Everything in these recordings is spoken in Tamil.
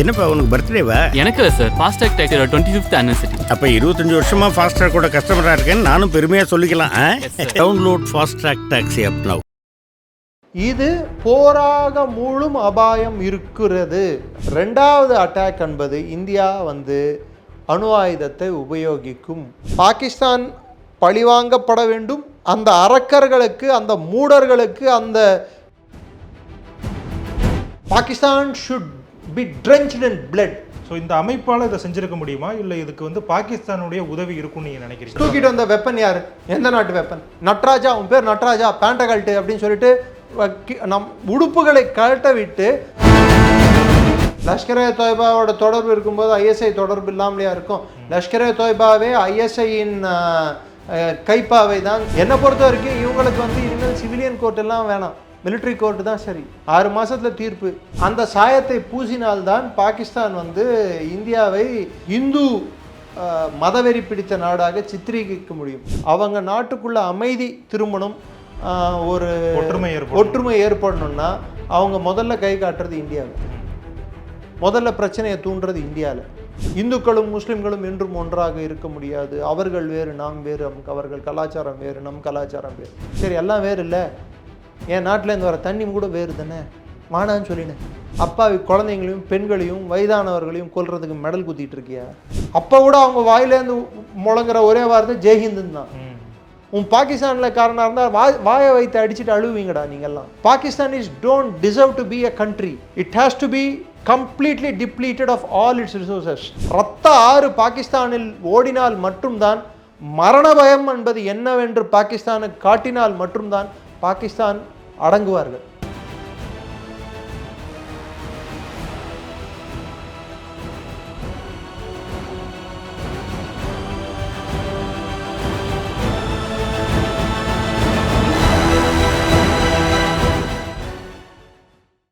என்னப்பா உனக்கு பர்த்டேவா எனக்கு இல்லை சார் ஃபாஸ்டாக் டேக்கரோட டுவெண்ட்டி ஃபிஃப்த் ஆனிவர்சரி அப்ப இருபத்தஞ்சு வருஷமா ஃபாஸ்ட்ராக் கூட கஸ்டமரா இருக்கேன்னு நானும் பெருமையா சொல்லிக்கலாம். Download Fastrack taxi app now இது போராக மூழும் அபாயம் இருக்கிறது. ரெண்டாவது அட்டாக் என்பது இந்தியா வந்து அணு ஆயுதத்தை உபயோகிக்கும். பாகிஸ்தான் பழிவாங்கப்பட வேண்டும். அந்த அரக்கர்களுக்கு அந்த மூடர்களுக்கு அந்த Pakistan should be drenched in blood. So இந்த அமைப்பால் இதை செஞ்சிருக்க முடியுமா? இல்லை இதுக்கு வந்து பாகிஸ்தானுடைய உதவி இருக்கும்னு நீங்கள் நினைக்கிறீங்க தூக்கிட்டு வந்த வெப்பன் யாரு? எந்த நாட்டு வெப்பன் நட்ராஜா உன் பேர் நட்ராஜா பேண்ட கழட்டு அப்படின்னு சொல்லிட்டு நம் உடுப்புகளை கழட்ட விட்டு லஷ்கரே தொய்பாவோட தொடர்பு இருக்கும்போது ஐஎஸ்ஐ தொடர்பு இல்லாமலையா இருக்கும்? லஷ்கரே தொய்பாவே ஐஎஸ்ஐயின் கைப்பாவை தான் என்னை பொறுத்த வரைக்கும் இவங்களுக்கு வந்து இனிமேல் சிவிலியன் கோர்ட் எல்லாம் வேணாம். Military கோர்ட் தான் சரி. ஆறு மாசத்துல தீர்ப்பு. அந்த சாயத்தை பூசினால்தான் பாகிஸ்தான் வந்து இந்தியாவை இந்து மதவெறி பிடித்த நாடாக சித்தரிக்க முடியும். அவங்க நாட்டுக்குள்ள அமைதி திரும்பணும் ஒரு ஒற்றுமை. ஒற்றுமை ஏற்படணும்னா அவங்க முதல்ல கை காட்டுறது இந்தியாவில் முதல்ல பிரச்சனையை தூண்டுறது இந்தியாவில் இந்துக்களும் முஸ்லிம்களும் என்றும் ஒன்றாக இருக்க முடியாது. அவர்கள் வேறு நாம் வேறு அவர்கள் கலாச்சாரம் வேறு நம் கலாச்சாரம் வேறு. சரி எல்லாம் வேறு இல்லை. என் நாட்டிலேருந்து வர தண்ணி கூட வேறு தானே வானான்னு சொல்லினேன். அப்பாவி குழந்தைங்களையும் பெண்களையும் வயதானவர்களையும் கொல்றதுக்கு மெடல் குத்திட்டு இருக்கியா? அப்போ கூட அவங்க வாயிலேருந்து முழங்குற ஒரே வார்த்தை ஜெய்ஹிந்துன்னு தான். உன் பாகிஸ்தானில் காரணம் இருந்தால் வாய் வாயை வைத்து அடிச்சுட்டு அழுவீங்கடா நீங்கெல்லாம். Pakistan is don't deserve to be a country it has to be completely depleted of all its resources ரத்த ஆறு பாகிஸ்தானில் ஓடினால் மட்டும்தான் மரண பயம் என்பது என்னவென்று பாகிஸ்தானுக்கு காட்டினால் மட்டும்தான் பாகிஸ்தான் அடங்குவார்கள்.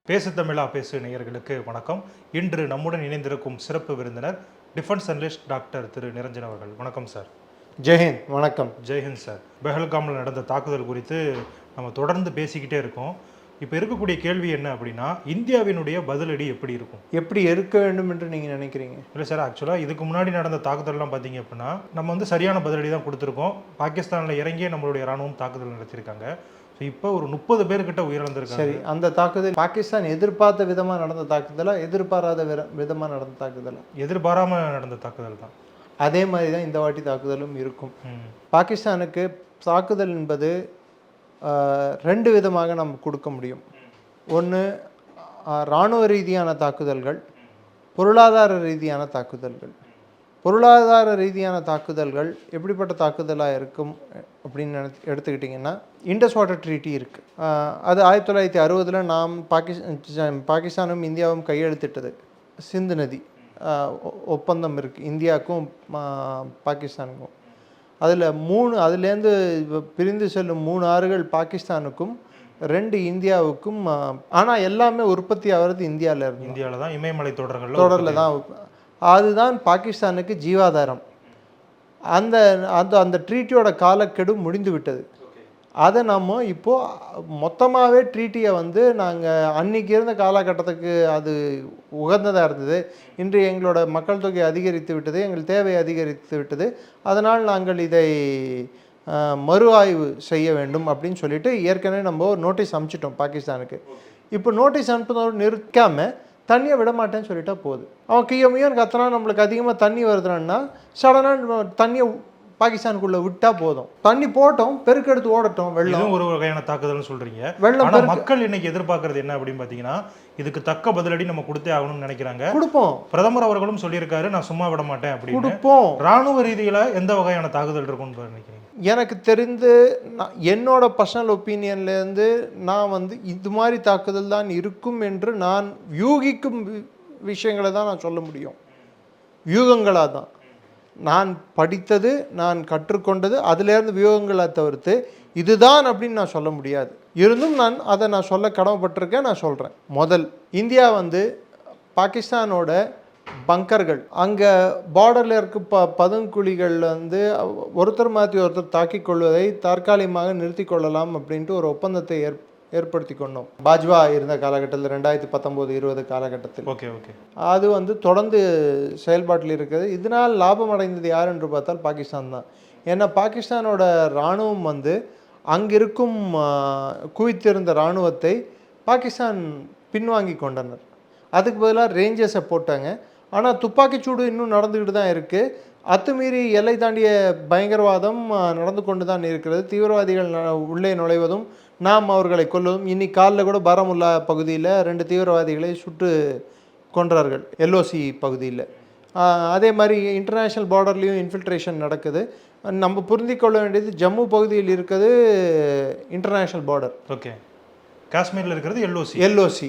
பேசு தமிழா பேசு நேயர்களுக்கு வணக்கம். இன்று நம்முடன் இணைந்திருக்கும் சிறப்பு விருந்தினர் defence analyst doctor Thiru Niranjan அவர்கள். வணக்கம் சார். ஜெயஹிந்த் வணக்கம். ஜெய்ஹிந்த் சார். பெஹல்காமில் நடந்த தாக்குதல் குறித்து நம்ம தொடர்ந்து பேசிக்கிட்டே இருக்கோம். இப்போ இருக்கக்கூடிய கேள்வி என்ன அப்படின்னா இந்தியாவினுடைய பதிலடி எப்படி இருக்கும்? எப்படி இருக்க வேண்டும் என்று நீங்கள் நினைக்கிறீங்க? இல்லை சார் ஆக்சுவலாக இதுக்கு முன்னாடி நடந்த தாக்குதல்லாம் பார்த்தீங்க அப்படின்னா நம்ம வந்து சரியான பதிலடி தான் கொடுத்துருக்கோம். பாகிஸ்தானில் இறங்கியே நம்மளுடைய ராணுவம் தாக்குதல் நடத்தியிருக்காங்க. ஸோ இப்போ ஒரு முப்பது பேர்கிட்ட உயிரிழந்திருக்காங்க. சரி அந்த தாக்குதல் பாகிஸ்தான் எதிர்பார்த்த விதமாக நடந்த தாக்குதலா எதிர்பாராத விதமாக நடந்த தாக்குதலா? எதிர்பாராம நடந்த தாக்குதல் தான். அதே மாதிரி தான் இந்த வாட்டி தாக்குதலும் இருக்கும். பாகிஸ்தானுக்கு தாக்குதல் என்பது ரெண்டு விதமாக நம்ம கொடுக்க முடியும். ஒன்று இராணுவ ரீதியான தாக்குதல்கள் பொருளாதார ரீதியான தாக்குதல்கள். பொருளாதார ரீதியான தாக்குதல்கள் எப்படிப்பட்ட தாக்குதலாக இருக்கும் அப்படின்னு நினை எடுத்துக்கிட்டிங்கன்னா இண்டஸ் வாட்டர் ட்ரீட்டி இருக்குது அது ஆயிரத்தி தொள்ளாயிரத்தி அறுபதில் நாம் பாகிஸ்தான் பாகிஸ்தானும் இந்தியாவும் கையெழுத்திட்டது. சிந்து நதி ஒ- ஒப்பந்தம் இருக்குது இந்தியாவுக்கும் பாகிஸ்தானுக்கும். அதில் மூணு அதுலேருந்து பிரிந்து செல்லும் மூணு ஆறுகள் பாகிஸ்தானுக்கும் ரெண்டு இந்தியாவுக்கும் ஆனால் எல்லாமே உற்பத்தி ஆகிறது இந்தியாவில் இருந்து. இந்தியாவில் தான் இமயமலை தொடர்கள் தொடரில் தான் அதுதான் பாகிஸ்தானுக்கு ஜீவாதாரம். அந்த அந்த அந்த ட்ரீட்டியோட காலக்கெடு முடிந்து விட்டது. அதை நம்ம இப்போது மொத்தமாகவே ட்ரீட்டியை வந்து நாங்கள் அன்னைக்கு இருந்த காலகட்டத்துக்கு அது உகந்ததாக இருந்தது. இன்று எங்களோட மக்கள் தொகை அதிகரித்து விட்டது எங்கள் தேவை அதிகரித்து விட்டது. அதனால் நாங்கள் இதை மறு ஆய்வு செய்ய வேண்டும் அப்படின்னு சொல்லிட்டு ஏற்கனவே நம்ம ஒரு நோட்டீஸ் அனுப்பிச்சிட்டோம் பாகிஸ்தானுக்கு. இப்போ நோட்டீஸ் அனுப்புனதோடு நிற்காமல் தண்ணியை விட மாட்டேன்னு சொல்லிட்டா போகுது அவன் கியமையும் கத்தனா நம்மளுக்கு அதிகமாக தண்ணி வருதுன்னா சடனாக தண்ணியை பாகிஸ்தானுக்குள்ளே விட்டா போதும். தண்ணி போட்டோம் பெருக்கெடுத்து ஓடட்டும் வெள்ளம். ஒரு வகையான தாக்குதல்னு சொல்றீங்க. வெள்ளம் மக்கள் இன்னைக்கு எதிர்பார்க்கறது என்ன அப்படின்னு பாத்தீங்கன்னா இதுக்கு தக்க பதிலடி நம்ம கொடுத்தே ஆகணும்னு நினைக்கிறாங்க. கொடுப்போம். பிரதமர் அவர்களும் சொல்லியிருக்காரு நான் சும்மா விட மாட்டேன் அப்படின்னு. கொடுப்போம். ராணுவ ரீதியில எந்த வகையான தாக்குதல் இருக்கும்னு நினைக்கிறீங்க? எனக்கு தெரிந்து நான் என்னோட பர்சனல் ஒப்பீனியன்லேருந்து நான் வந்து இது மாதிரி தாக்குதல் தான் இருக்கும் என்று நான் யூகிக்கும் விஷயங்களை தான் நான் சொல்ல முடியும். வியூகங்களாக தான். நான் படித்தது நான் கற்றுக்கொண்டது அதிலேருந்து வியோகங்களை தவிர்த்து இதுதான் அப்படின்னு நான் சொல்ல முடியாது. இருந்தும் நான் அதை நான் சொல்ல கடமைப்பட்டிருக்கேன் நான் சொல்கிறேன் முதல் இந்தியா வந்து பாகிஸ்தானோட பங்கர்கள். அங்கே பார்டரில் இருக்க ப பதுங்குழிகள் வந்து ஒருத்தர் மாற்றி ஒருத்தர் தாக்கிக் கொள்வதை தற்காலிகமாக நிறுத்தி கொள்ளலாம் அப்படின்ட்டு ஒரு ஒப்பந்தத்தை ஏற் ஏற்படுத்தி கொண்டோம் பாஜ்வா இருந்த காலகட்டத்தில் ரெண்டாயிரத்தி பத்தொம்போது இருபது காலகட்டத்தில். Okay okay. அது வந்து தொடர்ந்து செயல்பாட்டில் இருக்கிறது இதனால் லாபம் அடைந்தது யார் என்று பார்த்தால் பாகிஸ்தான் தான். ஏன்னா பாகிஸ்தானோட இராணுவம் வந்து அங்கிருக்கும் குவித்திருந்த இராணுவத்தை பாகிஸ்தான் பின்வாங்கி கொண்டனர். அதுக்கு பதிலாக ரேஞ்சர்ஸை போட்டாங்க. ஆனால் துப்பாக்கிச்சூடு இன்னும் நடந்துக்கிட்டு தான் இருக்குது அத்துமீறி எல்லை தாண்டிய பயங்கரவாதம் நடந்து கொண்டு தான் இருக்கிறது. தீவிரவாதிகள் உள்ளே நுழைவதும் நாம் அவர்களை கொல்வதும் இன்னைக்கு காலைல கூட பாரமுல்லா பகுதியில் ரெண்டு தீவிரவாதிகளை சுட்டு கொன்றார்கள் எல்ஓசி பகுதியில். அதே மாதிரி இன்டர்நேஷ்னல் பார்டர்லேயும் இன்ஃபில்ட்ரேஷன் நடக்குது. நம்ம புரிந்து கொள்ள வேண்டியது ஜம்மு பகுதியில் இருக்கிறது இன்டர்நேஷ்னல் பார்டர் ஓகே. காஷ்மீரில் இருக்கிறது எல்ஓசி. எல்ஓசி.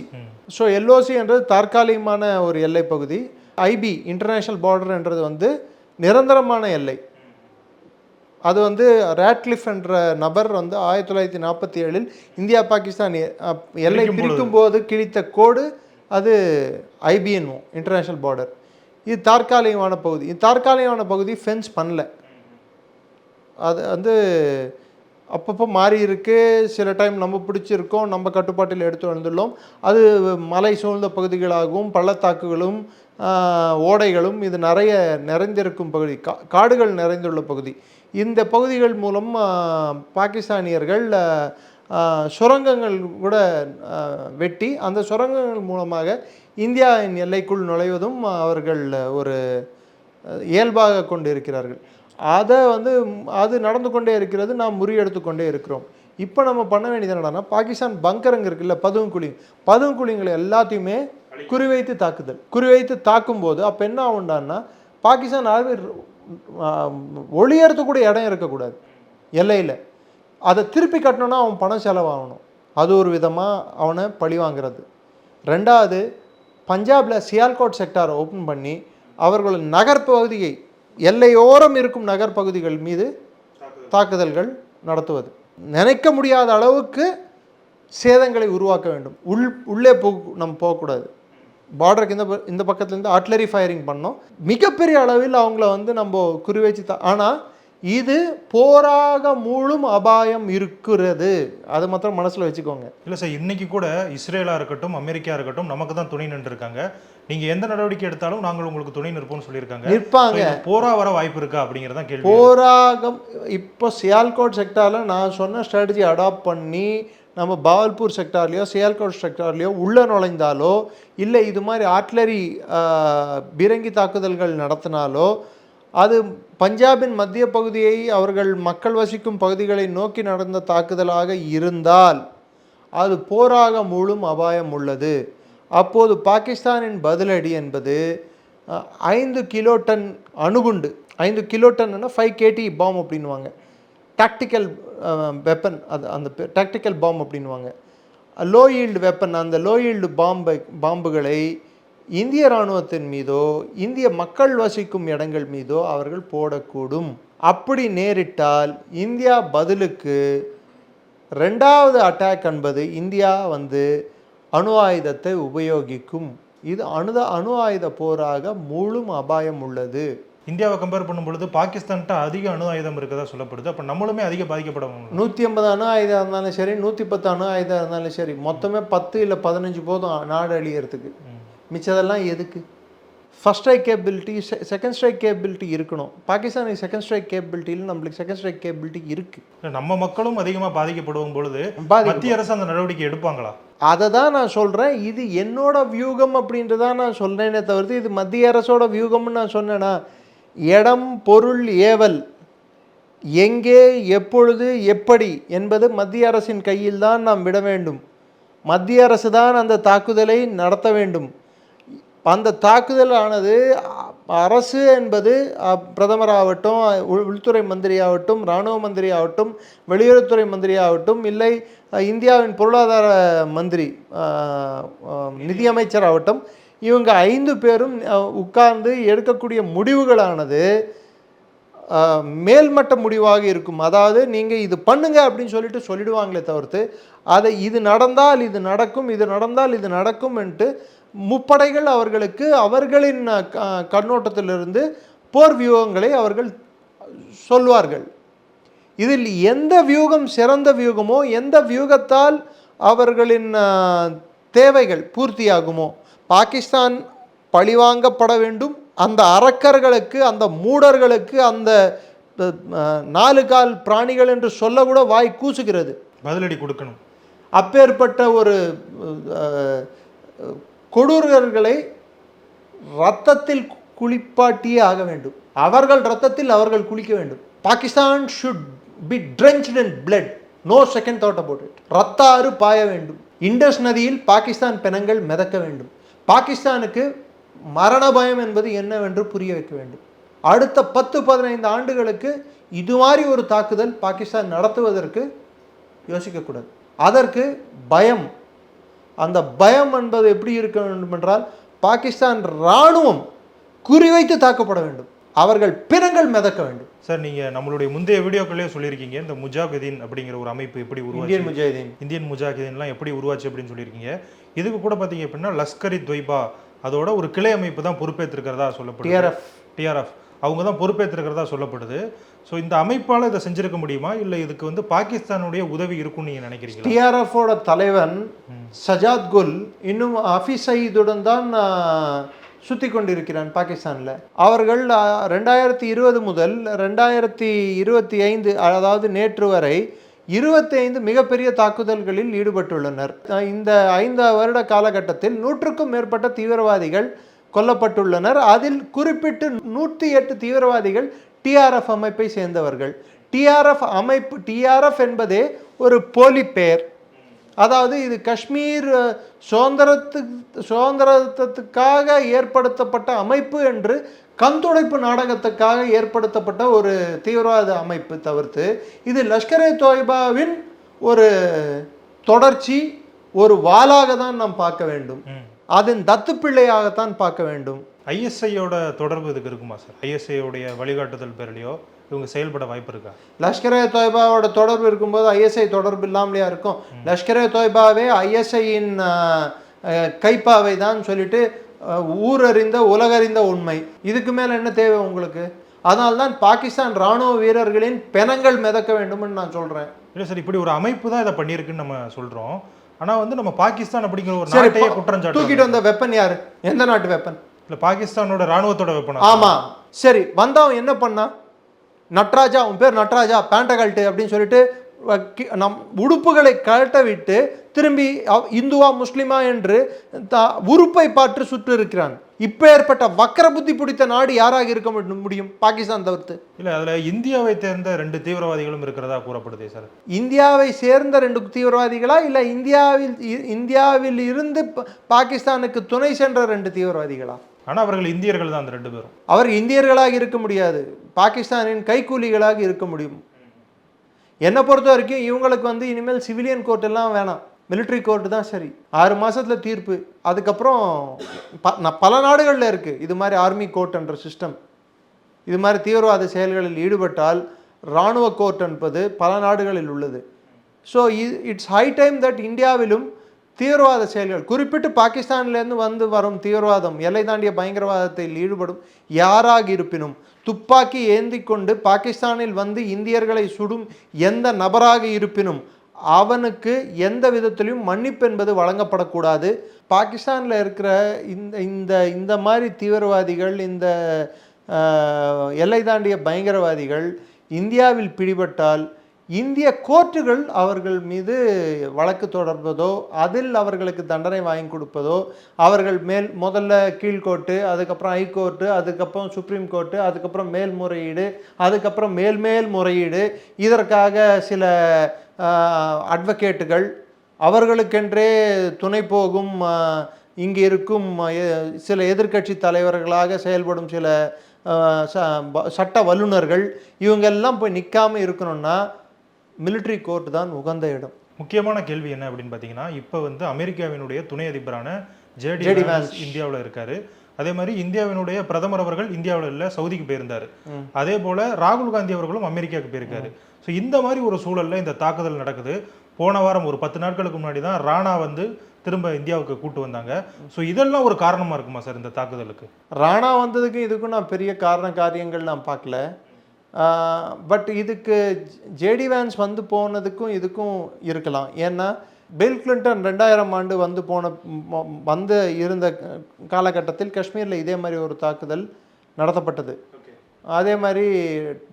ஸோ எல்ஓசி என்றது தற்காலிகமான ஒரு எல்லை பகுதி. ஐபி இன்டர்நேஷ்னல் பார்டர் என்றது வந்து நிரந்தரமான எல்லை. அது வந்து ரேட்லிஃப் என்ற நபர் வந்து ஆயிரத்தி தொள்ளாயிரத்தி நாற்பத்தி ஏழில் இந்தியா பாகிஸ்தான் எல்லை பிரிக்கும் போது கிழித்த கோடு அது ஐபிஎன்ஓ இன்டர்நேஷ்னல் பார்டர் இது தற்காலிகமான பகுதி. இது தற்காலிகமான பகுதி ஃபென்ஸ் பண்ணல. அது வந்து அப்பப்போ மாறி இருக்கு. சில டைம் நம்ம பிடிச்சிருக்கோம். நம்ம கட்டுப்பாட்டில் எடுத்து வந்துள்ளோம். அது மலை சூழ்ந்த பகுதிகளாகவும் பள்ளத்தாக்குகளும் ஓடைகளும் இது நிறைய நிறைந்திருக்கும் பகுதி. கா காடுகள் நிறைந்துள்ள பகுதி. இந்த பகுதிகள் மூலம் பாகிஸ்தானியர்கள் சுரங்கங்கள் கூட வெட்டி அந்த சுரங்கங்கள் மூலமாக இந்தியாவின் எல்லைக்குள் நுழைவதும் அவர்கள் ஒரு இயல்பாக கொண்டு இருக்கிறார்கள் அதை வந்து அது நடந்து கொண்டே இருக்கிறது நாம் முறியெடுத்து கொண்டே இருக்கிறோம். இப்போ நம்ம பண்ண வேண்டியது என்னடான்னா பாகிஸ்தான் பங்கரங்க இருக்குல்ல பதுங்குழி பதுங்குழிங்களை எல்லாத்தையுமே குறிவைத்து தாக்குதல். குறிவைத்து தாக்கும்போது அப்போ என்ன ஆகுண்டான்னா பாகிஸ்தான் ஆர்மி ஒளியறதுக்கு இடம் இருக்கக்கூடாது. எல்லையில். அதை திருப்பி கட்டணும்னா அவன் பணம் செலவாகணும். அது ஒரு விதமாக அவனை பழி வாங்குறது. ரெண்டாவது பஞ்சாபில் சியால்கோட் செக்டாரை ஓப்பன் பண்ணி அவர்கள் நகர்ப்பகுதியை எல்லையோரம் இருக்கும் நகர்ப்பகுதிகள் மீது தாக்குதல்கள் நடத்துவது. நினைக்க முடியாத அளவுக்கு சேதங்களை உருவாக்க வேண்டும். உள் உள்ளே போ நம்ம போகக்கூடாது. பார்டருக்கு இந்த இந்த பக்கத்துலேருந்து ஆர்ட்லரி ஃபயரிங் பண்ணோம். மிகப்பெரிய அளவில் அவங்கள வந்து நம்ம குறிவைச்சு தா ஆனால் இது போராக மூழும் அபாயம் இருக்கிறது. அது மாத்திரம் மனசில் வச்சுக்கோங்க. இல்லை சார் இன்னைக்கு கூட இஸ்ரேலா இருக்கட்டும் அமெரிக்கா இருக்கட்டும் நமக்கு தான் துணை நின்றுருக்காங்க. நீங்க எந்த நடவடிக்கை எடுத்தாலும் நாங்கள் உங்களுக்கு துணை நிற்போம்னு சொல்லியிருக்காங்க. நிற்பாங்க. So, இது போரா வர வாய்ப்பு இருக்கா அப்படிங்கிறதான் கேள்வி போராகம் இப்போ சியால்கோட் செக்டாரில் நான் சொன்ன ஸ்ட்ராட்டஜி அடாப்ட் பண்ணி நம்ம பாவல்பூர் செக்டார்லேயோ சியால்கோட் செக்டார்லேயோ உள்ளே நுழைந்தாலோ இல்லை இது மாதிரி ஆர்ட்லரி பீரங்கி தாக்குதல்கள் நடத்தினாலோ அது பஞ்சாபின் மத்திய பகுதியை அவர்கள் மக்கள் வசிக்கும் பகுதிகளை நோக்கி நடந்த தாக்குதலாக இருந்தால் அது போராக முழும் அபாயம் உள்ளது. அப்போது பாகிஸ்தானின் பதிலடி என்பது ஐந்து கிலோ டன் அணுகுண்டு ஐந்து கிலோ டன்னுன்னா ஃபைவ் கேடி பாம் அப்படின்வாங்க டாக்டிக்கல் வெப்பன் uh, அது அந்த டாக்டிக்கல் பாம்பு அப்படின்வாங்க லோ ஈல்டு வெப்பன் அந்த லோ ஈல்டு பாம்பை பாம்புகளை இந்திய இராணுவத்தின் மீதோ இந்திய மக்கள் வசிக்கும் இடங்கள் மீதோ அவர்கள் போடக்கூடும். அப்படி நேரிட்டால் இந்தியா பதிலுக்கு ரெண்டாவது அட்டாக் என்பது இந்தியா வந்து அணு ஆயுதத்தை உபயோகிக்கும். இது அணுத அணு ஆயுத போராக முழும் அபாயம் உள்ளது. இந்தியாவை கம்பேர் பண்ணும்பொழுது பாகிஸ்தான்கிட்ட அதிக அணு ஆயுதம் இருக்கதா சொல்லப்படுது. அப்ப நம்மளுமே அதிக பாதிக்கப்படணும் நூற்றி ஐம்பது அணு ஆயுதம் இருந்தாலும் சரி நூற்றி பத்து அணு ஆயுதம் இருந்தாலும் சரி மொத்தமே பத்து இல்லை பதினஞ்சு போதும் நாடு அழியறதுக்கு. மிச்சதெல்லாம் எதுக்கு? First strike capability second strike capability இருக்கணும். பாகிஸ்தானுக்கு செகண்ட் ஸ்ட்ரைக் கேபிலிட்டியில் நம்மளுக்கு செகண்ட் ஸ்ட்ரைக் கேபிலிட்டி இருக்குது நம்ம மக்களும் அதிகமா பாதிக்கப்படும் பொழுது. மத்திய அரசு அந்த நடவடிக்கை எடுப்பாங்களா? அதை தான் நான் சொல்கிறேன் இது என்னோட வியூகம் அப்படின்றத நான் சொல்கிறேனே தவிர்த்து இது மத்திய அரசோட வியூகம்னு நான் சொன்னேன்னா இடம் பொருள் ஏவல் எங்கே எப்பொழுது எப்படி என்பது மத்திய அரசின் கையில் தான் நாம் விட வேண்டும். மத்திய அரசு தான் அந்த தாக்குதலை நடத்த வேண்டும். அந்த தாக்குதலானது அரசு என்பது பிரதமர் ஆகட்டும் உள்துறை மந்திரி ஆகட்டும் இராணுவ மந்திரி ஆகட்டும் வெளியுறவுத்துறை மந்திரி ஆகட்டும் இல்லை இந்தியாவின் பொருளாதார மந்திரி நிதியமைச்சர் ஆகட்டும் இவங்க ஐந்து பேரும் உட்கார்ந்து எடுக்கக்கூடிய முடிவுகளானது மேல்மட்ட முடிவாக இருக்கும். அதாவது நீங்கள் இது பண்ணுங்க அப்படின்னு சொல்லிட்டு சொல்லிடுவாங்களே தவிர்த்து அதை இது நடந்தால் இது நடக்கும் இது நடந்தால் இது நடக்கும்ன்ட்டு முப்படைகள் அவர்களுக்கு அவர்களின் கண்ணோட்டத்திலிருந்து போர் வியூகங்களை அவர்கள் சொல்வார்கள். இதில் எந்த வியூகம் சிறந்த வியூகமோ எந்த வியூகத்தால் அவர்களின் தேவைகள் பூர்த்தியாகுமோ பாகிஸ்தான் பழிவாங்கப்பட வேண்டும். அந்த அரக்கர்களுக்கு அந்த மூடர்களுக்கு அந்த நாலு கால் பிராணிகள் என்று சொல்ல கூட வாய் கூசுகிறது. பதிலடி கொடுக்கணும். அப்பேற்பட்ட ஒரு கொடூரர்களை ரத்தத்தில் குளிப்பாட்டியே ஆக வேண்டும். அவர்கள் ரத்தத்தில் அவர்கள் குளிக்க வேண்டும். Pakistan should be drenched in blood. No second thought about it. ரத்தாறு பாய வேண்டும். இண்டஸ் நதியில் பாகிஸ்தான் பிணங்கள் மிதக்க வேண்டும். பாகிஸ்தானுக்கு மரண பயம் என்பது என்னவென்று புரிய வைக்க வேண்டும். அடுத்த பத்து பதினைந்து ஆண்டுகளுக்கு இது மாதிரி ஒரு தாக்குதல் பாகிஸ்தான் நடத்துவதற்கு யோசிக்கக்கூடாது. அதற்கு பயம். அந்த பயம் என்பது எப்படி இருக்க வேண்டும் என்றால் பாகிஸ்தான் இராணுவம் குறிவைத்து தாக்கப்பட வேண்டும். அவர்கள் பிணங்கள் மிதக்க வேண்டும். சார் நீங்க நம்மளுடைய முந்தைய வீடியோக்களே சொல்லியிருக்கீங்க இந்த முஜாஹிதீன் அப்படிங்கிற ஒரு அமைப்பு எப்படி இந்தியன் உருவாச்சு முஜாஹிதீன். இந்தியன் முஜாஹிதீன்லாம் எப்படி உருவாச்சு அப்படின்னு சொல்லியிருக்கீங்க. இதுக்கு கூட பார்த்தீங்க அப்படின்னா லஷ்கர் தொய்பா அதோட ஒரு கிளை அமைப்பு தான் பொறுப்பேற்றிருக்கிறதா சொல்லப்படுது. டிஆர்எஃப் டிஆர்எஃப் அவங்க தான் பொறுப்பேற்றிருக்கிறதா சொல்லப்படுது. ஸோ இந்த அமைப்பால் இதை செஞ்சிருக்க முடியுமா? இல்லை இதுக்கு வந்து பாகிஸ்தானுடைய உதவி இருக்கும்னு நீங்கள் நினைக்கிறீங்களா? டிஆர்எஃபோட தலைவன் சஜாத் குல் இன்னும் ஹஃபீஸ் சயீதுடன் தான் சுற்றி கொண்டிருக்கிறான் பாகிஸ்தானில். அவர்கள் ரெண்டாயிரத்தி இருபது முதல் ரெண்டாயிரத்தி இருபத்தி ஐந்து அதாவது நேற்று வரை இருபத்தைந்து மிகப்பெரிய தாக்குதல்களில் ஈடுபட்டுள்ளனர். இந்த ஐந்து வருட காலகட்டத்தில் நூற்றுக்கும் மேற்பட்ட தீவிரவாதிகள் கொல்லப்பட்டுள்ளனர். அதில் குறிப்பிட்டு நூற்றி எட்டு தீவிரவாதிகள் டிஆர்எஃப் அமைப்பை சேர்ந்தவர்கள். டிஆர்எஃப் அமைப்பு டிஆர்எஃப் என்பதே ஒரு போலி பெயர் அதாவது இது காஷ்மீர் சுதந்திரத்து சுதந்திரத்துக்காக ஏற்படுத்தப்பட்ட அமைப்பு என்று கண்துடைப்பு நாடகத்துக்காக ஏற்படுத்தப்பட்ட ஒரு தீவிரவாத அமைப்பு தவிர்த்து இது லஷ்கர் தொய்பாவின் ஒரு தொடர்ச்சி ஒரு வாளாக தான் நாம் பார்க்க வேண்டும். அதன் தத்து பிள்ளையாகத்தான் பார்க்க வேண்டும். ஐஎஸ்ஐயோட தொடர்பு இதுக்கு இருக்குமா சார்? ஐஎஸ்ஐயோடைய வழிகாட்டுதல் பேர்லையோ இவங்க செயல்பட வாய்ப்பு இருக்கா? லஷ்கர் தொய்பாவோட தொடர்பு இருக்கும்போது ஐஎஸ்ஐ தொடர்பு இல்லாமலையா இருக்கும்? லஷ்கர் தொய்பாவே ஐஎஸ்ஐயின் கைப்பாவை தான் சொல்லிட்டு ஊரறிந்த உலகறிந்த உண்மை. இதுக்கு மேலே என்ன தேவை உங்களுக்கு? அதனால்தான் பாகிஸ்தான் ராணுவ வீரர்களின் பெணங்கள் மிதக்க வேண்டும்னு நான் சொல்கிறேன் இல்லை சார் இப்படி ஒரு அமைப்பு தான் இதை பண்ணியிருக்குன்னு நம்ம சொல்கிறோம் ஆனால் வந்து நம்ம பாகிஸ்தான் அப்படிங்கிற ஒரு நாட்டையே குற்றம் தூக்கிட்டு வந்த வெப்பன் யாரு? எந்த நாட்டு வெப்பன் இல்லை பாகிஸ்தானோட ராணுவத்தோட வெப்பனா ஆமா. சரி வந்தவன் என்ன பண்ணான் நட்ராஜா உன் பேர் நட்ராஜா பேண்ட்டை கழட்டு அப்படின்னு சொல்லிட்டு நம் உடுப்புகளை கழட்ட விட்டு திரும்பி இந்துவா முஸ்லிமா என்று த- உறுப்பை பார்த்து சுற்று இருக்கிறான் இப்போ ஏற்பட்ட வக்கர புத்தி பிடித்த நாடு யாராக இருக்க முடி- முடியும்? பாகிஸ்தான் தவிர்த்து. இல்லை அதில் இந்தியாவை சேர்ந்த ரெண்டு தீவிரவாதிகளும் இருக்கிறதா கூறப்படுதே சார். இந்தியாவை சேர்ந்த ரெண்டு தீவிரவாதிகளா? இல்லை இந்தியாவில் இந்தியாவில் இருந்து பாகிஸ்தானுக்கு துணை சென்ற ரெண்டு தீவிரவாதிகளா? ஆனால் அவர்கள் இந்தியர்கள் தான் அந்த ரெண்டு பேரும். அவர் இந்தியர்களாக இருக்க முடியாது. பாகிஸ்தானின் கைக்கூலிகளாக இருக்க முடியும். என்னை பொறுத்த வரைக்கும் இவங்களுக்கு வந்து இனிமேல் சிவிலியன் கோர்ட் எல்லாம் வேணாம். மிலிட்ரி கோர்ட்டு தான் சரி. ஆறு மாதத்தில் தீர்ப்பு. அதுக்கப்புறம் ப- ந- பல நாடுகளில் இருக்குது இது மாதிரி ஆர்மி கோர்ட் என்ற சிஸ்டம் இது மாதிரி தீவிரவாத செயல்களில் ஈடுபட்டால் இராணுவ கோர்ட் என்பது பல நாடுகளில் உள்ளது. So it's high time that இந்தியாவிலும் தீவிரவாத செயல்கள் குறிப்பிட்டு பாகிஸ்தான்லேருந்து வந்து வரும் தீவிரவாதம் எல்லை தாண்டிய பயங்கரவாதத்தில் ஈடுபடும் யாராக இருப்பினும் துப்பாக்கி ஏந்தி கொண்டு பாகிஸ்தானில் வந்து இந்தியர்களை சுடும் எந்த நபராக இருப்பினும் அவனுக்கு எந்த விதத்திலையும் மன்னிப்பு என்பது வழங்கப்படக்கூடாது. பாகிஸ்தானில் இருக்கிற இந்த இந்த இந்த மாதிரி தீவிரவாதிகள் இந்த எல்லை தாண்டிய பயங்கரவாதிகள் இந்தியாவில் பிடிபட்டால் இந்திய கோர்ட்டுகள் அவர்கள் மீது வழக்கு தொடர்வதோ அதில் அவர்களுக்கு தண்டனை வாங்கி கொடுப்பதோ அவர்கள் மேல் முதல்ல கீழ்கோர்ட்டு அதுக்கப்புறம் ஹைகோர்ட்டு அதுக்கப்புறம் சுப்ரீம் கோர்ட்டு அதுக்கப்புறம் மேல்முறையீடு அதுக்கப்புறம் மேல் மேல் முறையீடு இதற்காக சில அட்வொகேட்டுகள் அவர்களுக்கென்றே துணை போகும் இங்கே இங்கு இருக்கும் எ- சில எதிர்க்கட்சி தலைவர்களாக செயல்படும் சில ச- சட்ட வல்லுநர்கள் இவங்கெல்லாம் போய் நிற்காமல் இருக்கணும்னா military கோர்ட் தான் உகந்த இடம். முக்கியமான கேள்வி என்ன அப்படின்னு பார்த்தீங்கன்னா இப்போ வந்து அமெரிக்காவினுடைய துணை அதிபரான ஜேடி வான்ஸ் இந்தியாவில் இருக்காரு. அதே மாதிரி இந்தியாவினுடைய பிரதமர் அவர்கள் இந்தியாவில் இல்லை சவுதிக்கு போயிருந்தாரு. அதே போல ராகுல் காந்தி அவர்களும் அமெரிக்காவுக்கு போயிருக்காரு. ஸோ இந்த மாதிரி ஒரு சூழல்ல இந்த தாக்குதல் நடக்குது. போன வாரம் ஒரு பத்து நாட்களுக்கு முன்னாடி தான் ராணா வந்து திரும்ப இந்தியாவுக்கு கூட்டு வந்தாங்க. ஸோ இதெல்லாம் ஒரு காரணமா இருக்குமா சார் இந்த தாக்குதலுக்கு? ராணா வந்ததுக்கும் இதுக்கும் நான் பெரிய காரண காரியங்கள் நான் பார்க்கல. பட் இதுக்கு ஜேடி வேன்ஸ் வந்து போனதுக்கும் இதுக்கும் இருக்கலாம். ஏன்னா பில் கிளின்டன் ரெண்டாயிரம் ஆண்டு வந்து போன வந்து இருந்த காலகட்டத்தில் காஷ்மீரில் இதே மாதிரி ஒரு தாக்குதல் நடத்தப்பட்டது. அதே மாதிரி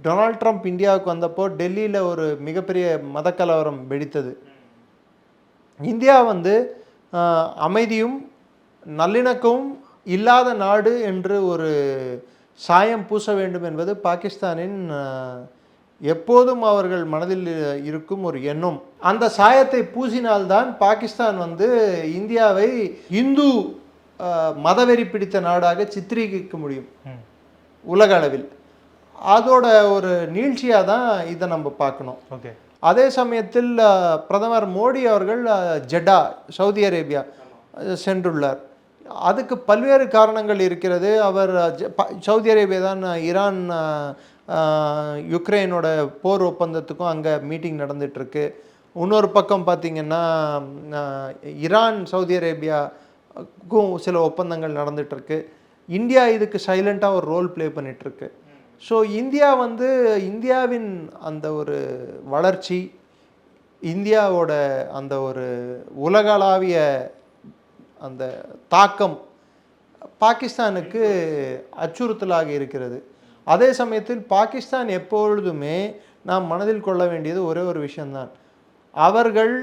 டொனால்ட் ட்ரம்ப் இந்தியாவுக்கு வந்தப்போ டெல்லியில் ஒரு மிகப்பெரிய மதக்கலவரம் வெடித்தது. இந்தியா வந்து அமைதியும் நல்லிணக்கமும் இல்லாத நாடு என்று ஒரு சாயம் பூச வேண்டும் என்பது பாகிஸ்தானின் எப்போதும் அவர்கள் மனதில் இருக்கும் ஒரு எண்ணம். அந்த சாயத்தை பூசினால்தான் பாகிஸ்தான் வந்து இந்தியாவை இந்து மதவெறி பிடித்த நாடாக சித்தரிக்க முடியும். உலக அளவில். அதோட ஒரு நீட்சியாக தான் இதை நம்ம பார்க்கணும். ஓகே. அதே சமயத்தில் பிரதமர் மோடி அவர்கள் ஜெட்டா சவுதி அரேபியா சென்றுள்ளார். அதுக்கு பல்வேறு காரணங்கள் இருக்கிறது. அவர் சவுதி அரேபியா தான் ஈரான் யுக்ரைனோட போர் ஒப்பந்தத்துக்கும் அங்கே மீட்டிங் நடந்துகிட்ருக்கு இன்னொரு பக்கம் பார்த்திங்கன்னா ஈரான் சவுதி அரேபியாவுக்கும் சில ஒப்பந்தங்கள் நடந்துகிட்ருக்கு இந்தியா இதுக்கு சைலண்ட்டாக ஒரு ரோல் ப்ளே பண்ணிகிட்ருக்கு ஸோ இந்தியா வந்து இந்தியாவின் அந்த ஒரு வளர்ச்சி இந்தியாவோட அந்த ஒரு உலகளாவிய அந்த தாக்கம் பாகிஸ்தானுக்கு அச்சுறுத்தலாக இருக்கிறது. அதே சமயத்தில் பாகிஸ்தான் எப்பொழுதுமே நாம் மனதில் கொள்ள வேண்டியது ஒரே ஒரு விஷயம்தான். அவர்கள்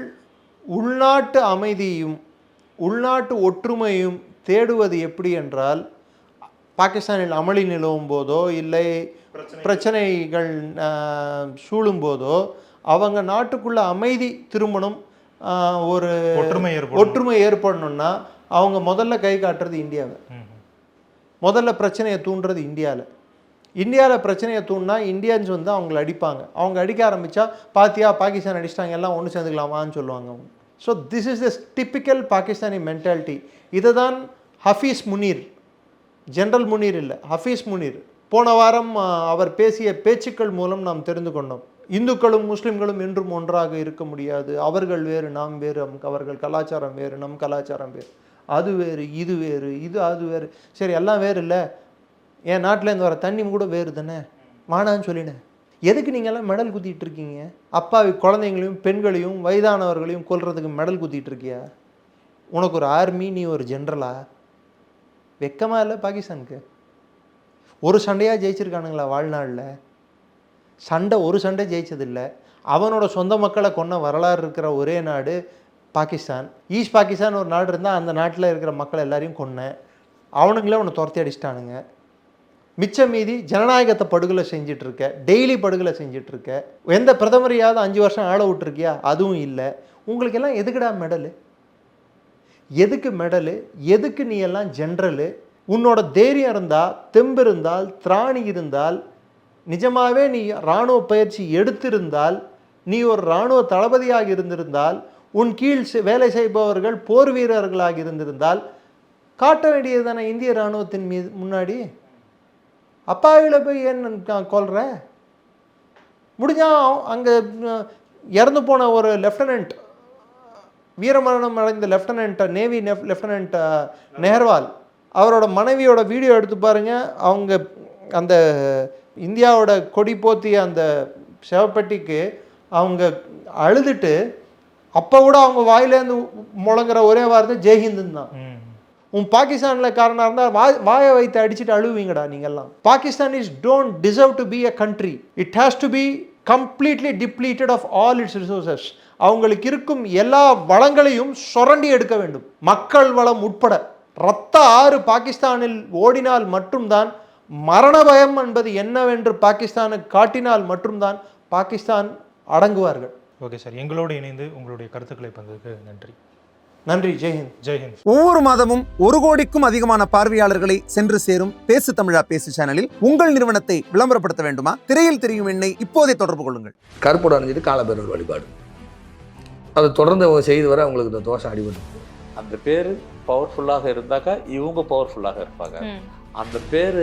உள்நாட்டு அமைதியும் உள்நாட்டு ஒற்றுமையும் தேடுவது எப்படி என்றால் பாகிஸ்தானில் அமளி நிலவும் போதோ இல்லை பிரச்சனைகள். ஆஹ், சூழும் போதோ அவங்க நாட்டுக்குள்ள அமைதி திரும்பணும் ஆஹ், ஒரு ஒற்றுமை ஒற்றுமை ஏற்படணும்னா அவங்க முதல்ல கை காட்டுறது இந்தியாவை. முதல்ல பிரச்சனையை தூண்டுறது இந்தியாவில் இந்தியாவில் பிரச்சனையை தூண்டினா இந்தியன்ஸ் வந்து அவங்கள அடிப்பாங்க. அவங்க அடிக்க ஆரம்பித்தா பாத்தியா பாகிஸ்தான் அடிச்சிட்டாங்க எல்லாம் ஒன்று சேர்ந்துக்கலாமான்னு சொல்லுவாங்க அவங்க. So this is the typical Pakistani mentality இதை தான் ஹஃபீஸ் முனீர். ஜெனரல் முனீர் இல்லை ஹஃபீஸ் முனீர். போன வாரம் அவர் பேசிய பேச்சுக்கள் மூலம் நாம் தெரிந்து கொண்டோம். இந்துக்களும் முஸ்லிம்களும் என்றும் ஒன்றாக இருக்க முடியாது. அவர்கள் வேறு நாம் வேறு நமக்கு அவர்கள் கலாச்சாரம் வேறு நம் கலாச்சாரம் வேறு. அது வேறு இது வேறு இது அது வேறு. சரி எல்லாம் வேறு இல்லை. என் நாட்டிலேருந்து வர தண்ணி கூட வேறு தானே? மானான்னு சொல்லினேன் எதுக்கு நீங்கள் எல்லாம் மெடல் குத்திட்டு இருக்கீங்க? அப்பாவி குழந்தைங்களையும் பெண்களையும் வயதானவர்களையும் கொல்றதுக்கு மெடல் குத்திட்டு இருக்கியா? உனக்கு ஒரு ஆர்மி நீ ஒரு ஜென்ரலா? வெக்கமாக இல்லை பாகிஸ்தானுக்கு? ஒரு சண்டையாக ஜெயிச்சிருக்கானுங்களா வாழ்நாளில்? சண்டை ஒரு சண்டை ஜெயிச்சதில்லை. அவனோட சொந்த மக்களை கொன்ன வரலாறு இருக்கிற ஒரே நாடு பாகிஸ்தான். ஈஸ்ட் பாகிஸ்தான் ஒரு நாடு இருந்தால் அந்த நாட்டில் இருக்கிற மக்கள் எல்லாரையும் கொன்னேன் அவனுங்களே உன்னை துரத்தி அடிச்சிட்டானுங்க. மிச்சம் மீதி ஜனநாயகத்தை படுகொலை செஞ்சிட்ருக்க டெய்லி படுகொலை செஞ்சிட்ருக்க எந்த பிரதமரையாவது அஞ்சு வருஷம் ஆள விட்டுருக்கியா? அதுவும் இல்லை. உங்களுக்கெல்லாம் எதுக்குடா மெடலு? எதுக்கு மெடலு? எதுக்கு நீ எல்லாம் ஜென்ரலு உன்னோட தைரியம் இருந்தால் தெம்பு இருந்தால் திராணி இருந்தால் நிஜமாகவே நீ இராணுவ பயிற்சி எடுத்திருந்தால் நீ ஒரு இராணுவ தளபதியாக இருந்திருந்தால் உன் கீழ் வேலை செய்பவர்கள் போர் வீரர்களாக இருந்திருந்தால் காட்ட வேண்டியது தானே இந்திய இராணுவத்தின் மீது முன்னாடி? அப்பாவில போய் ஏன் நான் கொல்ற? முடிஞ்சா அங்கே இறந்து போன ஒரு லெஃப்டினன்ட் வீரமரணம் அடைந்த லெஃப்டினன்ட் நேவி லெஃப்டினன்ட் நெஹர்வால் அவரோட மனைவியோட வீடியோ எடுத்து பாருங்கள் அவங்க அந்த இந்தியாவோட கொடி போத்திய அந்த செவப்பெட்டிக்கு அவங்க அழுதுட்டு அப்போ கூட அவங்க வாயிலேருந்து முழங்குற ஒரே வார்த்தை ஜெய்ஹிந்துன்னு தான். உன் பாகிஸ்தானில் காரணம் இருந்தால் வாய் வாயை வைத்து அடிச்சுட்டு அழுவீங்கடா நீங்கெல்லாம். Pakistan is don't deserve to be a country it has to be completely depleted of all its resources அவங்களுக்கு இருக்கும் எல்லா வளங்களையும் சுரண்டி எடுக்க வேண்டும். மக்கள் வளம் உட்பட. ரத்த ஆறு பாகிஸ்தானில் ஓடினால் மட்டும்தான் மரண பயம் என்பது என்னவென்று பாகிஸ்தானுக்கு காட்டினால் மட்டும்தான் பாகிஸ்தான் அடங்குவார்கள். ஓகே சார் எங்களோடு இணைந்து உங்களுடைய கருத்துக்களை பந்ததுக்கு நன்றி. நன்றி ஜெய்ஹிந்த் ஜெய்ஹிந்த் ஒவ்வொரு மாதமும் ஒரு கோடிக்கும் அதிகமான பார்வையாளர்களை சென்று சேரும் பேசு தமிழா பேசு சேனலில் உங்கள் நிறுவனத்தை விளம்பரப்படுத்த வேண்டுமா? திரையில் தெரியும் எண்ணை இப்போதே தொடர்பு கொள்ளுங்கள். கருப்போட அணிஞ்சிட்டு காலபேரர் வழிபாடு. அதை தொடர்ந்து அவங்க செய்து வர அவங்களுக்கு இந்த தோஷம் அடிபட்டு. அந்த பேர் பவர்ஃபுல்லாக இருந்தாக்கா இவங்க பவர்ஃபுல்லாக இருப்பாங்க. அந்த பேர்